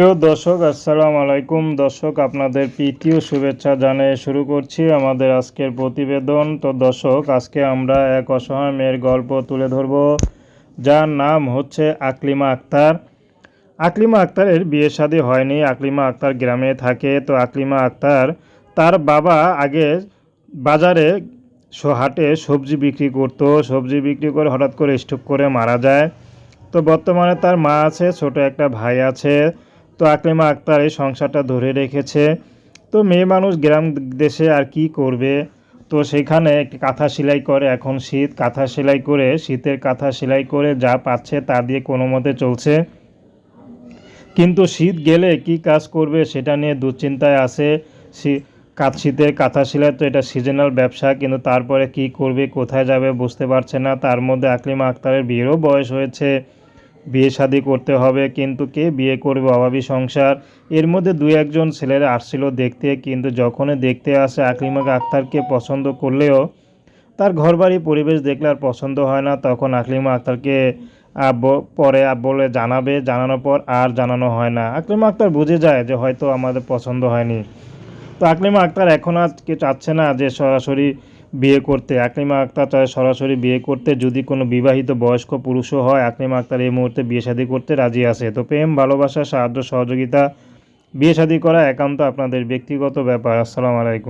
প্রিয় দর্শক, আসসালামু আলাইকুম। দর্শক, আপনাদের প্রীতীয় শুভেচ্ছা জানিয়ে শুরু করছি আমাদের আজকের প্রতিবেদন। তো দর্শক, আজকে আমরা এক অসহায় মেয়ের গল্প তুলে ধরব। যার নাম হচ্ছে আকলিমা আক্তার। আকলিমা আক্তারের বিয়ে শাদী হয়নি। আকলিমা আক্তার গ্রামে থাকে। তো আকলিমা আক্তার তার বাবা আগে বাজারে হাটে সবজি বিক্রি করতো। সবজি বিক্রি করে হঠাৎ করে স্ট্রোক করে মারা যায়। তো বর্তমানে তার মা আছে, ছোট একটা ভাই আছে। তো আকলিমা আক্তার এই সংসারটা ধরে রেখেছে। তো মেয়ে মানুষ গ্রাম দেশে আর কি করবে? তো সেখানে একটি কাঁথা সেলাই করে এখন শীত। কাঁথা সেলাই করে, শীতের কাঁথা সেলাই করে যা পাচ্ছে তা দিয়ে কোনো মতে চলছে। কিন্তু শীত গেলে কি কাজ করবে সেটা নিয়ে দুশ্চিন্তায় শী- কাত শীতের কাঁথা সেলাই তো এটা সিজনাল ব্যবসা, কিন্তু তারপরে কি করবে, কোথায় যাবে বুঝতে পারছে না। তার মধ্যে আকলিমা আক্তারের বিয়েরও বয়স হয়েছে। বিয়ে শাদি করতে হবে, কিন্তু কে বিয়ে করবে? অভাবী সংসার। এর মধ্যে দু একজন ছেলেরা আসছিল দেখতে, কিন্তু যখনই দেখতে আসে আকলিমা আক্তারকে পছন্দ করলেও তার ঘরবাড়ি পরিবেশ দেখলে আর পছন্দ হয় না। তখন আকলিমা আক্তারকে পরে বলে জানাবে। জানানোর পর আর জানানো হয় না। আকলিমা আক্তার বুঝে যায় যে হয়তো আমাদের পছন্দ হয়নি। তো আকলিমা আক্তার এখন আর কে চাচ্ছে না যে সরাসরি বিয়ে করতে। আকলিমা আক্তার চায় সরাসরি বিয়ে করতে, যদি কোনো বিবাহিত বয়স্ক পুরুষও হয়, আকলিমা আক্তার এই মুহূর্তে বিয়ে শাদী করতে রাজি আছে। তো প্রেম, ভালোবাসা, সাহায্য, সহযোগিতা, বিয়ে শাদী করা একান্ত আপনাদের ব্যক্তিগত ব্যাপার। আসসালামু আলাইকুম।